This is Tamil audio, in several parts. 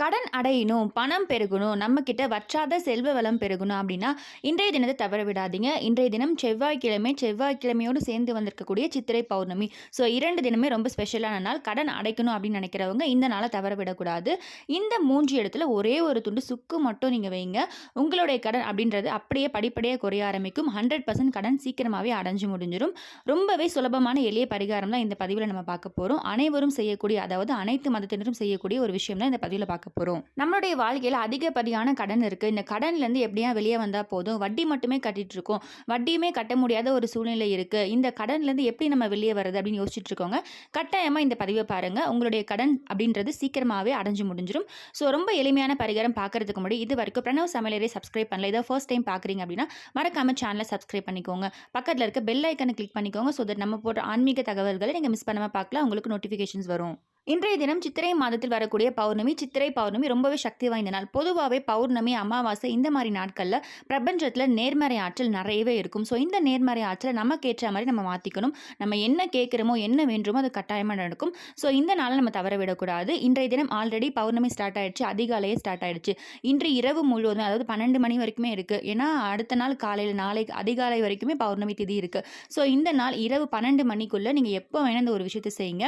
கடன் அடையணும் பணம் பெருகணும் நம்மக்கிட்ட வற்றாத செல்வ வளம் பெருகணும் அப்படின்னா இன்றைய தினத்தை தவற விடாதீங்க. இன்றைய தினம் செவ்வாய்க்கிழமை செவ்வாய்க்கிழமையோடு சேர்ந்து வந்திருக்கக்கூடிய சித்திரை பௌர்ணமி. ஸோ இரண்டு தினமே ரொம்ப ஸ்பெஷலான நாள். கடன் அடைக்கணும் அப்படின்னு நினைக்கிறவங்க இந்த நாளை தவற விடக்கூடாது. இந்த மூன்று இடத்துல ஒரே ஒரு துண்டு சுக்கு மட்டும் நீங்கள் வைங்க. உங்களுடைய கடன் அப்படின்றது அப்படியே படிப்படியாக குறைய ஆரம்பிக்கும். ஹண்ட்ரட் பர்சன்ட் கடன் சீக்கிரமாகவே அடைஞ்சு முடிஞ்சிடும் ரொம்பவே சுலபமான எளிய பரிகாரம் தான் இந்த பதிவில் நம்ம பார்க்க போகிறோம் அனைவரும் செய்யக்கூடிய அதாவது அனைத்து மதத்தினரும் செய்யக்கூடிய ஒரு விஷயம் தான் இந்த பதிவில் பார்க்க போகிறோம் நம்மளுடைய வாழ்க்கையில் அதிகப்படியான கடன் இருக்குது இந்த கடன்லேருந்து எப்படியா வெளியே வந்தால் போதும்? வட்டி மட்டுமே கட்டிட்டு இருக்கோம். வட்டியுமே கட்ட முடியாத ஒரு சூழ்நிலை இருக்குது இந்த கடன்லேருந்து எப்படி நம்ம வெளியே வர்றது அப்படின்னு யோசிச்சுட்டு இருக்கோங்க. கட்டாயமாக இந்த பதிவை பாருங்கள் உங்களுடைய கடன் அப்படின்றது சீக்கிரமாகவே அடைஞ்சு முடிஞ்சிடும் ஸோ ரொம்ப எளிமையான பரிகாரம் பார்க்கறதுக்கு முன்னாடி இது வரைக்கும் பிரணவ் சமையலரை சப்ஸ்கிரைப் பண்ணல. இதை ஃபர்ஸ்ட் டைம் பார்க்குறீங்க அப்படின்னா மறக்காம சேனலை சப்ஸ்கிரைப் பண்ணிக்கோங்க. பக்கத்தில் இருக்க பெல் ஐக்கனை கிளிக் பண்ணிக்கோங்க. ஸோ தட் நம்ம போட்ட ஆன்மீக தகவல்களை நீங்கள் மிஸ் பண்ணாமல் பார்க்கலாம். உங்களுக்கு நோட்டிஃபிகேஷன்ஸ் வரும். இன்றைய தினம் சித்திரை மாதத்தில் வரக்கூடிய பௌர்ணமி சித்திரை பௌர்ணமி ரொம்பவே சக்தி வாய்ந்த நாள். பொதுவாகவே பௌர்ணமி அமாவாசை இந்த மாதிரி நாட்களில் பிரபஞ்சத்தில் நேர்மறை ஆற்றல் நிறையவே இருக்கும். ஸோ இந்த நேர்மறை ஆற்றலை நமக்கு ஏற்ற மாதிரி நம்ம மாற்றிக்கணும் நம்ம என்ன கேட்குறோமோ என்ன வேண்டுமோ அது கட்டாயமாக நடக்கும். ஸோ இந்த நாளை நம்ம தவற விடக்கூடாது. இன்றைய தினம் ஆல்ரெடி பௌர்ணமி ஸ்டார்ட் ஆயிடுச்சு. அதிகாலையே ஸ்டார்ட் ஆயிடுச்சு. இன்று இரவு முழுவதும் அதாவது பன்னெண்டு மணி வரைக்குமே இருக்குது ஏன்னா அடுத்த நாள் காலையில் நாளை அதிகாலை வரைக்குமே பௌர்ணமி திதி இருக்குது ஸோ இந்த நாள் இரவு பன்னெண்டு மணிக்குள்ளே நீங்கள் எப்போ வேணும் இந்த ஒரு விஷயத்தை செய்யுங்க.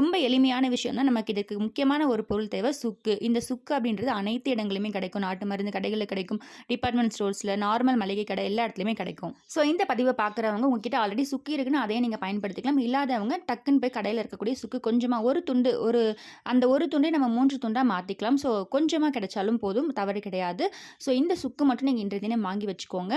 ரொம்ப எளிமையான விஷயம் தான் நமக்கு இதுக்கு முக்கியமான ஒரு பொருள் தேவை சுக்கு. இந்த சுக்கு அப்படின்றது அனைத்து இடங்களுமே கிடைக்கும். நாட்டு மருந்து கடைகளில் கிடைக்கும். டிபார்ட்மெண்ட் ஸ்டோர்ஸில் நார்மல் மளிகை கடை எல்லா இடத்துலையுமே கிடைக்கும். ஸோ இந்த பதிவை பார்க்குறவங்க உங்ககிட்ட ஆல்ரெடி சுக்கு இருக்குன்னு அதையே நீங்கள் பயன்படுத்திக்கலாம். இல்லாதவங்க டக்குன்னு போய் கடையில் இருக்கக்கூடிய சுக்கு கொஞ்சமாக ஒரு துண்டு ஒரு அந்த ஒரு துண்டை நம்ம மூன்று துண்டாக மாற்றிக்கலாம் ஸோ கொஞ்சமாக கிடைச்சாலும் போதும். தவறு கிடையாது. ஸோ இந்த சுக்கு மட்டும் நீங்கள் இன்றைய தினம் வாங்கி வச்சுக்கோங்க.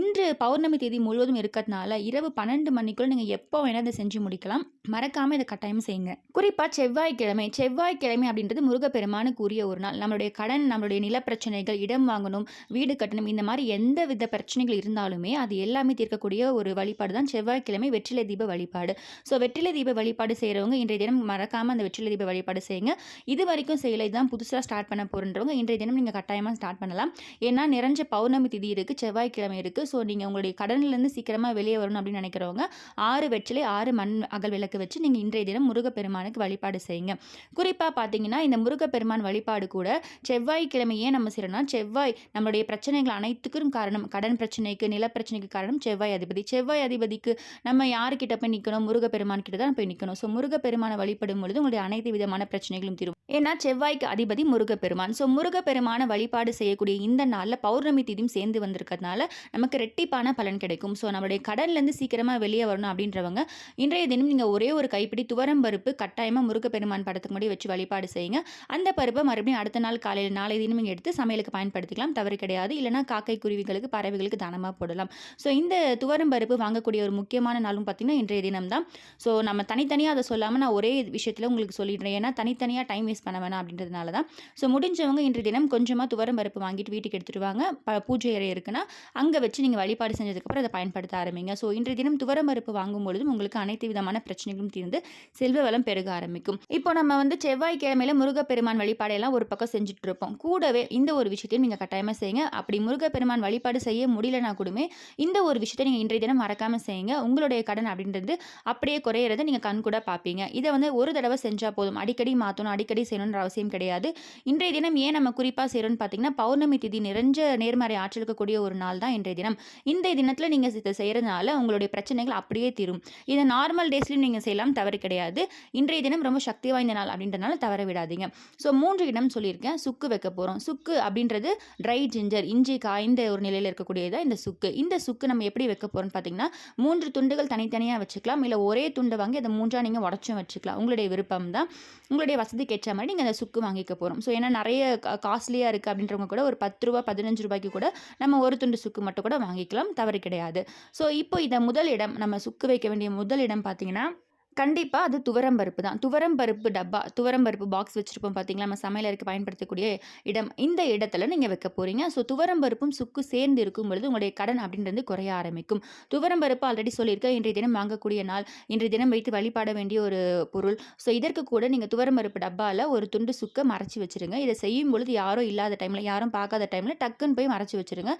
இன்று பௌர்ணமி தேதி முழுவதும் இருக்கிறதுனால இரவு பன்னெண்டு மணிக்குள்ளே நீங்கள் எப்போ வேணால் இதை செஞ்சு முடிக்கலாம். மறக்காமல் இதை கட்டாயம் செய்யுங்க. குறிப்பாக செவ்வாய்க்கிழமை செவ்வாய்க்கிழமை அப்படின்றது முருகப்பெருமானுக்கு உரிய ஒரு நாள். நம்மளுடைய கடன் நம்மளுடைய நிலப்பிரச்சனைகள் இடம் வாங்கணும் வீடு கட்டணும் இந்த மாதிரி எந்த வித பிரச்சனைகள் இருந்தாலுமே அது எல்லாமே தீர்க்கக்கூடிய ஒரு வழிபாடு தான் செவ்வாய்க்கிழமை வெற்றிலை தீப வழிபாடு. ஸோ வெற்றிலை தீப வழிபாடு செய்கிறவங்க இன்றைய தினம் மறக்காமல் அந்த வெற்றிலை தீப வழிபாடு செய்யுங்க. இது வரைக்கும் செய்யலை தான் புதுசாக ஸ்டார்ட் பண்ண போகிறன்றவங்க இன்றைய தினம் நீங்கள் கட்டாயமாக ஸ்டார்ட் பண்ணலாம். ஏன்னா நிறைஞ்ச பௌர்ணமி திதி இருக்குது செவ்வாய்க்கிழமை இருக்குது ஸோ நீங்கள் உங்களுடைய கடன்லேருந்து சீக்கிரமாக வெளியே வரணும் அப்படின்னு நினைக்கிறவங்க ஆறு வெற்றிலை ஆறு மண் அகல் விளக்கு வச்சு நீங்கள் இன்றைய தினம் முருகப்பெருமானுக்கு வழிபாடு செய்யுங்க. குறிப்பாக பார்த்தீங்கன்னா இந்த முருகப்பெருமான் வழிபாடு கூட செவ்வாய்க்கிழமையே நம்ம செய்யறோம்னா செவ்வாய் நம்மளுடைய பிரச்சனைகள் அனைத்துக்கும் காரணம். கடன் பிரச்சனைக்கு நிலப்பிரச்சனைக்கு காரணம் செவ்வாய் அதிபதி. செவ்வாய் அதிபதிக்கு நம்ம யாருக்கிட்ட போய் நிற்கணும் முருகப்பெருமான் கிட்ட தான் போய் நிற்கணும் ஸோ முருகப்பெருமானை வழிபடும் பொழுது உங்களுடைய அனைத்து விதமான பிரச்சனைகளும் தீரும். ஏன்னா செவ்வாய்க்கு அதிபதி முருகப்பெருமான். ஸோ முருகப்பெருமான வழிபாடு செய்யக்கூடிய இந்த நாளில் பௌர்ணமி தீதியும் சேர்ந்து வந்திருக்கிறதுனால நமக்கு ரெட்டிப்பான பலன் கிடைக்கும். ஸோ நம்மளுடைய கடன்லேருந்து சீக்கிரமாக வெளியே வரணும் அப்படின்றவங்க இன்றைய தினம் நீங்கள் ஒரே ஒரு கைப்பிடி துவரம் பருப்பு கட்டாயமாக முருகப்பெருமான் பெருமான் படத்துக்கு முடி வச்சு வழிபாடு செய்யுங்க. அந்த பருப்பை மறுபடியும் அடுத்த நாள் காலையில் நாளை தினமும் எடுத்து சமையலுக்கு பயன்படுத்திக்கலாம். தவறு கிடையாது. இல்லைனா காக்கை குருவிகளுக்கு பறவைகளுக்கு தானமாக போடலாம். ஸோ இந்த துவரம் பருப்பு வாங்கக்கூடிய ஒரு முக்கியமான நாளும் பார்த்திங்கன்னா இன்றைய தினம் தான் ஸோ நம்ம தனித்தனியாக அதை சொல்லாமல் நான் ஒரே விஷயத்தில் உங்களுக்கு சொல்லிடுறேன். ஏன்னா தனித்தனியாக டைம் வேஸ்ட் பண்ண வேணாம் அப்படின்றதுனால தான் ஸோ முடிஞ்சவங்க இன்றைய தினம் கொஞ்சமாக துவரம் பருப்பு வாங்கிட்டு வீட்டுக்கு எடுத்துகிட்டு வாங்க. ப பூஜை அறை இருக்குன்னா அங்கே வச்சு நீங்கள் வழிபாடு செஞ்சதுக்கப்புறம் அதை பயன்படுத்த ஆரம்பிங்க. ஸோ இன்றைய தினம் துவரம் பருப்பு வாங்கும் பொழுதும் உங்களுக்கு அனைத்து விதமான பிரச்சனைகளும் தீர்ந்து செல்வ வளம் பெருக ஆரம்பிக்கும். இப்போ நம்ம வந்து செவ்வாய்க்கிழமையில முருகப்பெருமான் வழிபாடையெல்லாம் ஒரு பக்கம் செஞ்சுட்டு இருப்போம் கூடவே இந்த ஒரு விஷயத்தையும் நீங்கள் கட்டாயமாக செய்யுங்க. அப்படி முருகப்பெருமான் வழிபாடு செய்ய முடியலனா கூடமே இந்த ஒரு விஷயத்தை நீங்கள் இன்றைய தினம் மறக்காமல் செய்யுங்க. உங்களுடைய கடன் அப்படின்றது அப்படியே குறையிறத நீங்கள் கண் கூட பார்ப்பீங்க. இதை வந்து ஒரு தடவை செஞ்சால் போதும். அடிக்கடி மாற்றணும் அடிக்கடி செய்யணுன்ற அவசியம் கிடையாது. இன்றைய தினம் ஏன் நம்ம குறிப்பாக செய்கிறோம்னு பார்த்தீங்கன்னா பௌர்ணமி திதி நிறைஞ்ச நேர்மறை ஆற்றலுக்கக்கூடிய ஒரு நாள் தான் இன்றைய தினம். இந்த தினத்தில் நீங்கள் இதை செய்கிறதுனால உங்களுடைய பிரச்சனைகள் அப்படியே தீரும். இதை நார்மல் டேஸ்லையும் நீங்கள் செய்யலாம் தவறு கிடையாது. இன்றைய தினம் ரொம்ப சக்தி வாய்ந்த நாள் அப்படின்றனால தவற விடாதீங்க. ஸோ மூன்று இடம் சொல்லியிருக்கேன். சுக்கு வைக்க போகிறோம் சுக்கு அப்படின்றது ட்ரை ஜிஞ்சர் இஞ்சி காய்ந்த ஒரு நிலையில் இருக்கக்கூடியதான் இந்த சுக்கு. இந்த சுக்கு நம்ம எப்படி வைக்க போகிறோம்னு பார்த்தீங்கன்னா மூன்று துண்டுகள் தனித்தனியாக வச்சுக்கலாம். இல்லை ஒரே துண்டு வாங்கி அதை மூன்றாக நீங்கள் உடச்சும் வச்சுக்கலாம். உங்களுடைய விருப்பம் தான். உங்களுடைய வசதிக்கு ஏற்ற மாதிரி நீங்கள் அந்த சுக்கு வாங்கிக்க போகிறோம் ஸோ ஏன்னா நிறைய காஸ்ட்லியாக இருக்குது அப்படின்றவங்க கூட ஒரு பத்து ரூபா பதினஞ்சு ரூபாய்க்கு கூட நம்ம ஒரு துண்டு சுக்கு மட்டும் கூட வாங்கிக்கலாம். தவறு கிடையாது. ஸோ இப்போ இதை முதல் இடம் நம்ம சுக்கு வைக்க வேண்டிய முதல் இடம் பார்த்தீங்கன்னா கண்டிப்பாக அது துவரம் பருப்பு தான். துவரம் பருப்பு டப்பா துவரம் பருப்பு பாக்ஸ் வச்சுருப்போம் பார்த்தீங்களா நம்ம சமையலருக்கு பயன்படுத்தக்கூடிய இடம். இந்த இடத்துல நீங்கள் வைக்க போகிறீங்க ஸோ துவரம் பருப்பும் சுக்கு சேர்ந்து இருக்கும் பொழுது உங்களுடைய கடன் அப்படின்றது குறைய ஆரம்பிக்கும். துவரம் பருப்பு ஆல்ரெடி சொல்லியிருக்கேன். இன்றைய தினம் வாங்கக்கூடிய நாள். இன்றைய தினம் வைத்து வழிபாட வேண்டிய ஒரு பொருள். ஸோ இதற்கு கூட நீங்கள் துவரம் பருப்பு டப்பாவில் ஒரு துண்டு சுக்கை மறைச்சி வச்சுருங்க. இதை செய்யும் பொழுது யாரும் இல்லாத டைமில் யாரும் பார்க்காத டைமில் டக்குன்னு போய் மறைச்சி வச்சுருங்க.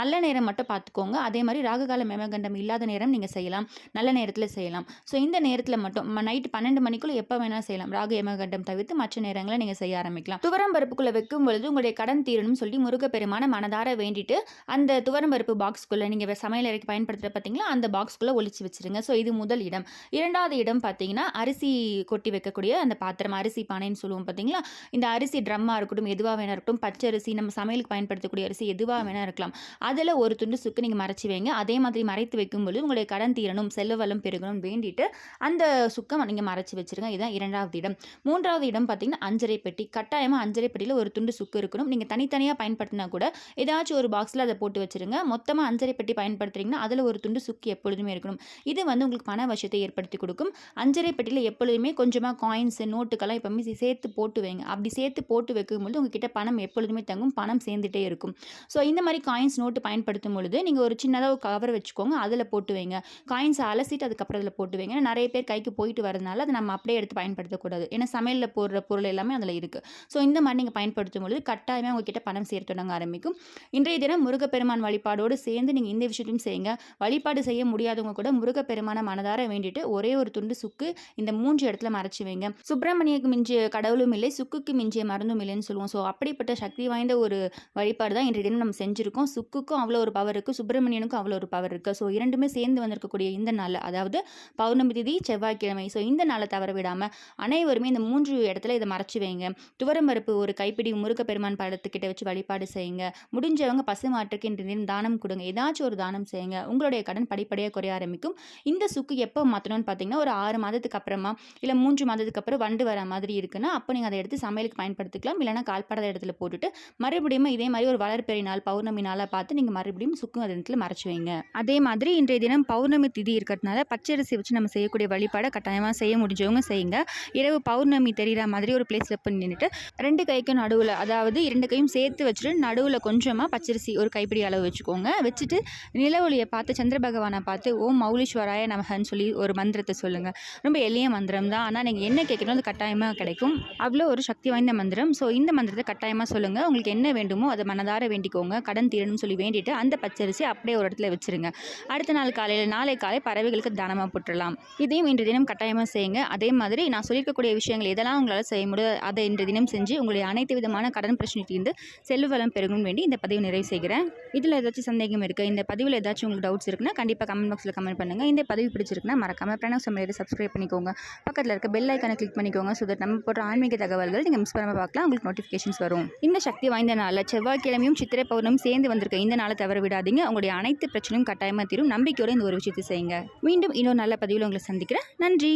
நல்ல நேரம் மட்டும் பார்த்துக்கோங்க அதே மாதிரி ராகுகால மேமகண்டம் இல்லாத நேரம் நீங்கள் செய்யலாம். நல்ல நேரத்தில் செய்யலாம். ஸோ இந்த நேரத்தில் நேரத்தில் மட்டும் நைட்டு பன்னெண்டு மணிக்குள்ளே எப்போ வேணால் செய்யலாம். ராகு யமகண்டம் தவிர்த்து மற்ற நேரங்களில் நீங்கள் செய்ய ஆரம்பிக்கலாம். துவரம் பருப்புக்குள்ளே வைக்கும் பொழுது உங்களுடைய கடன் தீரணும்னு சொல்லி முருகப்பெருமான மனதார வேண்டிட்டு அந்த துவரம் பருப்பு பாக்ஸ்க்குள்ளே நீங்கள் சமையல் அறைக்கு பயன்படுத்துகிற பார்த்தீங்களா அந்த பாக்ஸ்க்குள்ளே ஒழிச்சு வச்சுருங்க. ஸோ இது முதல் இடம். இரண்டாவது இடம் பார்த்தீங்கன்னா அரிசி கொட்டி வைக்கக்கூடிய அந்த பாத்திரம் அரிசி பானைன்னு சொல்லுவோம் பார்த்தீங்களா இந்த அரிசி ட்ரம்மாக இருக்கட்டும் எதுவாக வேணா இருக்கட்டும் பச்சை அரிசி நம்ம சமையலுக்கு பயன்படுத்தக்கூடிய அரிசி எதுவாக வேணா இருக்கலாம். அதில் ஒரு துண்டு சுக்கு நீங்கள் மறைச்சி வைங்க. அதே மாதிரி மறைத்து வைக்கும்போது உங்களுடைய கடன் தீரணும் செல்வ வளம் பெருகணும் வேண்டிட்டு அந்த சுக்கம் நீங்கள் மறைச்சி வச்சிருங்க. இதுதான் இரண்டாவது இடம். மூன்றாவது இடம் பார்த்தீங்கன்னா அஞ்சரை பெட்டி. கட்டாயமாக அஞ்சரை பெட்டியில் ஒரு துண்டு சுக்கு இருக்கணும். நீங்கள் தனித்தனியாக பயன்படுத்தினா கூட ஏதாச்சும் ஒரு பாக்ஸில் அதை போட்டு வச்சிருங்க. மொத்தமாக அஞ்சரை பெட்டி பயன்படுத்துறீங்கன்னா அதில் ஒரு துண்டு சுக்கு எப்பொழுதுமே இருக்கணும். இது வந்து உங்களுக்கு பண வசத்தை ஏற்படுத்தி கொடுக்கும். அஞ்சரை பெட்டியில் எப்பொழுதுமே கொஞ்சமாக காயின்ஸு நோட்டுக்கெல்லாம் எப்போவுமே சேர்த்து போட்டு வைங்க. அப்படி சேர்த்து போட்டு வைக்கும்போது உங்ககிட்ட பணம் எப்பொழுதுமே தங்கும். பணம் சேர்ந்துட்டே இருக்கும். ஸோ இந்த மாதிரி காயின்ஸ் நோட்டு பயன்படுத்தும் பொழுது நீங்கள் ஒரு சின்னதாக ஒரு கவர் வச்சுக்கோங்க. அதில் போட்டு வைங்க. காயின்ஸை அலசிட்டு அதுக்கப்புறம் அதில் போட்டு வைங்க. நிறைய பேர் கைக்கு போயிட்டு வரதுனால அதை நம்ம அப்படியே எடுத்து பயன்படுத்தக்கூடாது ஏன்னா சமையலில் போடுற பொருள் எல்லாமே அதில் இருக்குது ஸோ இந்த மாதிரி நீங்கள் பயன்படுத்தும் பொழுது கட்டாயமாக உங்ககிட்ட பணம் சேர்த்து தொடங்க ஆரம்பிக்கும். இன்றைய தினம் முருகப்பெருமான் வழிபாடோடு சேர்ந்து நீங்கள் இந்த விஷயத்தையும் செய்யுங்க. வழிபாடு செய்ய முடியாதவங்க கூட முருகப்பெருமான மனதார வேண்டிட்டு ஒரே ஒரு துண்டு சுக்கு இந்த மூன்று இடத்துல மறைச்சி வைங்க. சுப்பிரமணியக்கு மிஞ்சிய கடவுளும் இல்லை சுக்குக்கு மிஞ்சிய மருந்தும் இல்லைன்னு சொல்லுவோம். ஸோ அப்படிப்பட்ட சக்தி வாய்ந்த ஒரு வழிபாடு தான் இன்றைய தினம் நம்ம செஞ்சுருக்கோம். சுக்குக்கும் அவ்வளோ ஒரு பவர் இருக்குது சுப்பிரமணியனுக்கும் அவ்வளோ ஒரு பவர் இருக்குது ஸோ இரண்டுமே சேர்ந்து வந்திருக்கக்கூடிய இந்த நாள் அதாவது பௌர்ணமி திதி செவ்வாய்க்கிழமை. ஸோ இந்த நாளை தவற விடாமல் அனைவருமே இந்த மூன்று இடத்துல இதை மறைச்சு வைங்க. துவரம்பருப்பு ஒரு கைப்பிடி முருகப்பெருமான் படத்துக்கிட்ட வச்சு வழிபாடு செய்யுங்க. முடிஞ்சவங்க பசு மாற்றுக்கு இன்று தானம் கொடுங்க. ஏதாச்சும் ஒரு தானம் செய்யுங்க. உங்களுடைய கடன் படிப்படியாக குறைய ஆரம்பிக்கும். இந்த சுக்கு எப்போ மாற்றணும்னு பார்த்தீங்கன்னா ஒரு ஆறு மாதத்துக்கு அப்புறமா இல்லை மூன்று மாதத்துக்கு அப்புறம் வண்டு வர மாதிரி இருக்குன்னா அப்போ நீங்கள் அதை எடுத்து சமையலுக்கு பயன்படுத்திக்கலாம். இல்லைனா கால்படாத இடத்துல போட்டுட்டு மறுபடியும் இதே மாதிரி ஒரு வளர்ப்பெறை நாள் பௌர்ணமி நாளாக பார்த்து நீங்கள் மறுபடியும் சுக்கும் அந்த இடத்துல மறைச்சி வைங்க. அதே மாதிரி இன்றைய தினம் பௌர்ணமி திதி இருக்கிறதுனால பச்சரிசி வச்சு நம்ம செய்யக்கூடிய வழிபாடை கட்டாயமாக செய்ய முடிஞ்சவங்க செய்யுங்க. இரவு பௌர்ணமி தெரிகிற மாதிரி ஒரு பிளேஸில் போய் நின்றுட்டு ரெண்டு கைக்கும் நடுவில் அதாவது இரண்டு கையும் சேர்த்து வச்சுட்டு நடுவில் கொஞ்சமாக பச்சரிசி ஒரு கைப்பிடி அளவு வச்சுக்கோங்க. வச்சுட்டு நிலவொளியை பார்த்து சந்திர பகவானை பார்த்து ஓம் மௌலீஸ்வராய நமகன்னு சொல்லி ஒரு மந்திரத்தை சொல்லுங்கள் ரொம்ப எளிய மந்திரம் தான். ஆனால் நீங்கள் என்ன கேட்கணும் அது கட்டாயமாக கிடைக்கும். அவ்வளோ ஒரு சக்தி வாய்ந்த மந்திரம். ஸோ இந்த மந்திரத்தை கட்டாயமாக சொல்லுங்கள் உங்களுக்கு என்ன வேண்டுமோ அதை மனதார வேண்டிக்கோங்க. கடன் தீரணும்னு சொல்லி வேண்டிட்டு அந்த பச்சரிசி அப்படியே ஒரு இடத்துல வச்சிருங்க. அடுத்த நாள் காலையில் நாளை காலை பறவைகளுக்கு தானமாக போட்டுடலாம் இதையும் இன்று தினம் கட்டாயமாக செய்யுங்க. அதே மாதிரி நான் சொல்லியிருக்கக்கூடிய விஷயங்கள் எதெல்லாம் உங்களால் செய்ய முடியாது அதை இன்று தினம் செஞ்சு உங்களுடைய அனைத்து விதமான கடன் பிரச்சனையிலிருந்து செல்வ வளம் பெருகும் வேண்டி இந்த பதிவு நிறைவு செய்கிறேன். இதில் ஏதாச்சும் சந்தேகம் இருக்குது இந்த பதிவில் ஏதாச்சும் உங்களுக்கு டவுட்ஸ் இருக்குன்னா கண்டிப்பாக கமெண்ட் பாக்ஸில் கமெண்ட் பண்ணுங்கள் இந்த பதிவு பிடிச்சிருக்குன்னா மறக்காமல் பிரணவ் சமையல் சப்ஸ்கிரைப் பண்ணிக்கோங்க. பக்கத்தில் இருக்க பெல் ஐக்கானை கிளிக் பண்ணிக்கோங்க. ஸோ தட் நம்ம போடுற ஆன்மீக தகவல்கள் நீங்கள் மிஸ் பண்ணாமல் பார்க்கலாம். உங்களுக்கு நோட்டிஃபிகேஷன்ஸ் வரும். இந்த சக்தி வாய்ந்த நாளில் செவ்வாய்க்கிழமையும் சித்திரை பௌர்ணமும் சேர்ந்து வந்திருக்க இந்த நாளை தவற விடாதீங்க. உங்களுடைய அனைத்து பிரச்சனையும் கட்டாயமாக தீரும். நம்பிக்கையோட இந்த ஒரு விஷயத்தை செய்யுங்க. மீண்டும் இன்னொரு நல்ல பதிவில் உங்களை சந்திக்கிறேன். நன்றி.